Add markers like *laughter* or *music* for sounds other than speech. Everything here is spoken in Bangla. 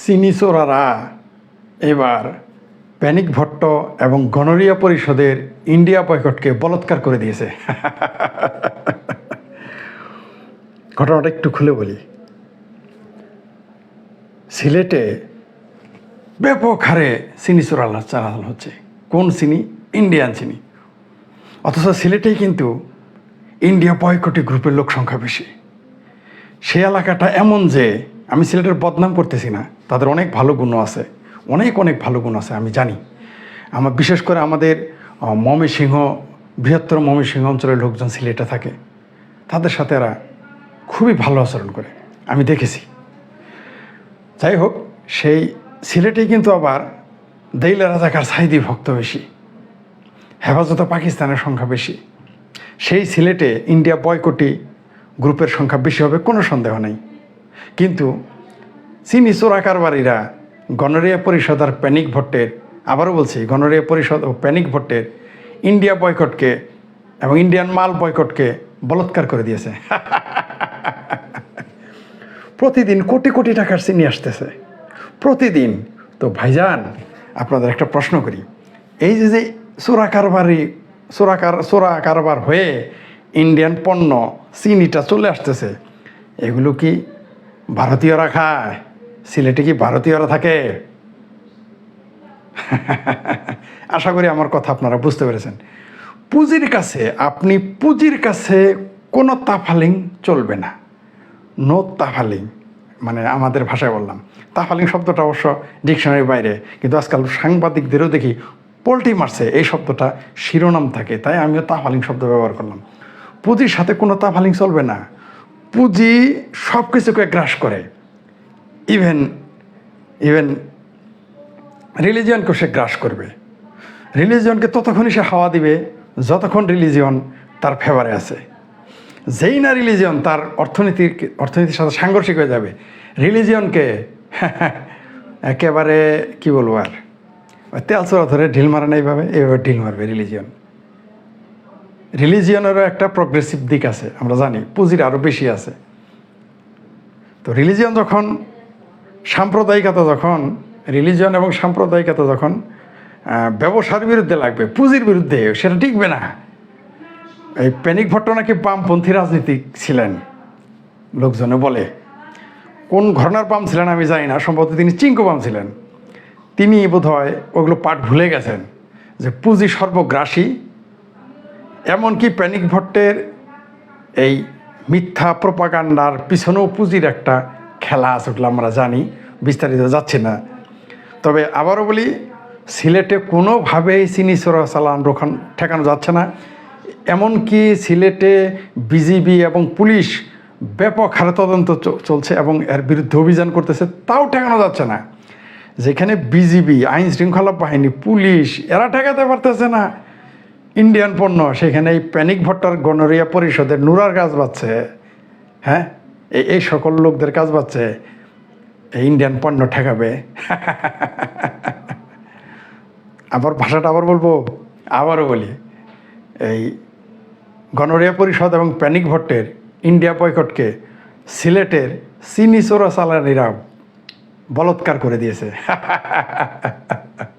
চিনি চোরারা এবার প্যানিক ভট্ট এবং গণরিয়া পরিষদের ইন্ডিয়া বয়কটকে বলৎকার করে দিয়েছে। ঘটনাটা একটু খুলে বলি। সিলেটে ব্যাপক হারে চিনি চোরালা চালানো হচ্ছে। কোন চিনি ইন্ডিয়ান চিনি অথচ সিলেটেই কিন্তু ইন্ডিয়া বয়কটি গ্রুপের লোক সংখ্যা বেশি। সেই এলাকাটা এমন যে আমি সিলেটের বদনাম করতেছি না। তাদের অনেক ভালো গুণ আছে। অনেক অনেক ভালো গুণ আছে, আমি জানি। আমার বিশেষ করে আমাদের ময়মনসিংহ, বৃহত্তর ময়মনসিংহ অঞ্চলের লোকজন সিলেটে থাকে। তাদের সাথে এরা খুবই ভালো আচরণ করে, আমি দেখেছি। যাই হোক, সেই সিলেটে কিন্তু আবার দেইলা রাজাকার সাইদি ভক্ত বেশি, হেফাজত পাকিস্তানের সংখ্যা বেশি। সেই সিলেটে ইন্ডিয়া বয়কটি গ্রুপের সংখ্যা বেশি হবে, কোনো সন্দেহ নেই। কিন্তু চিনি চোরা কারবারিরা গণরিয়া পরিষদ আর প্যানিক ভট্টের আবারও বলছি গণরিয়া পরিষদ ও প্যানিক ভট্টের ইন্ডিয়া বয়কটকে এবং ইন্ডিয়ান মাল বয়কটকে বলৎকার করে দিয়েছে। প্রতিদিন কোটি কোটি টাকার চিনি আসতেছে। প্রতিদিন। তো ভাইজান, আপনাদের একটা প্রশ্ন করি। এই যে যে চোরা কারবারি চোরা কার চোরা কারবার হয়ে ইন্ডিয়ান পণ্য চিনিটা চলে আসতেছে, এগুলো কি ভারতীয়রা খায়। সিলেটে কি ভারতীয়রা থাকে? *laughs* আশা করি আমার কথা আপনারা বুঝতে পেরেছেন। পুঁজির কাছে, আপনি পুঁজির কাছে কোনো তাফালিং চলবে না। নো তাফালিং মানে আমাদের ভাষায় বললাম। তাফালিং শব্দটা অবশ্য ডিকশনারির বাইরে, কিন্তু আজকাল সাংবাদিকদেরও দেখি পোলট্রি মারছে, এই শব্দটা শিরোনাম থাকে, তাই আমিও তাফালিং শব্দ ব্যবহার করলাম। পুঁজির সাথে কোনো তাফালিং চলবে না। পুঁজি সব কিছুকে গ্রাস করে। ইভেন ইভেন রিলিজিয়নকে সে গ্রাস করবে। রিলিজিয়নকে ততক্ষণই সে হাওয়া দিবে যতক্ষণ রিলিজিয়ন তার ফেভারে আছে। যেই না রিলিজিয়ন তার অর্থনীতির অর্থনীতির সাথে সাংঘর্ষিক হয়ে যাবে। রিলিজিয়নকে *laughs* একেবারে, কি বলব আর? তেল চোরা ধরে ঢিল মারে না এইভাবে এইভাবে ঢিল মারবে রিলিজিয়ন রিলিজিয়নেরও একটা প্রগ্রেসিভ দিক আছে, আমরা জানি, পুঁজির আরও বেশি আছে। তো রিলিজিয়ন যখন, সাম্প্রদায়িকতা যখন, রিলিজিয়ন এবং সাম্প্রদায়িকতা যখন ব্যবসার বিরুদ্ধে লাগবে, পুঁজির বিরুদ্ধে, সেটা টিকবে না। এই প্যানিক ভট্ট নাকি বামপন্থী রাজনীতিক ছিলেন, লোকজনে বলে। কোন ঘটনার পাম ছিলেন আমি জানি না, সম্ভবত তিনি চিঙ্কু পাম ছিলেন। তিনি বোধহয় ওগুলো পাঠ ভুলে গেছেন, যে পুঁজি সর্বগ্রাসী এমনকি প্যানিক ভট্টের এই মিথ্যা প্রপাগান্ডার পিছনেও পুঁজির একটা খেলা আছে ওগুলো আমরা জানি, বিস্তারিত যাচ্ছে না। তবে আবারও বলি, সিলেটে কোনোভাবেই চিনি চোরা চালান রোখান ঠেকানো যাচ্ছে না। এমনকি সিলেটে বিজিবি এবং পুলিশ ব্যাপক হারে তদন্ত চলছে এবং এর বিরুদ্ধে অভিযান করতেছে, তাও ঠেকানো যাচ্ছে না। যেখানে বিজিবি আইন শৃঙ্খলা বাহিনী, পুলিশ, এরা ঠেকাতে পারতেছে না। ইন্ডিয়ান পণ্য, সেখানে এই প্যানিক ভট্টার গণরিয়া পরিষদের নুরার কাজ পাচ্ছে হ্যাঁ? এই সকল লোকদের কাজ পাচ্ছে এই ইন্ডিয়ান পণ্য ঠেকাবে। *laughs* আবার ভাষাটা আবার বলব? আবারও বলি। এই গণরিয়া পরিষদ এবং প্যানিক ভট্টের ইন্ডিয়া বয়কটকে সিলেটের চিনি চোরা বলৎকার করে দিয়েছে। *laughs*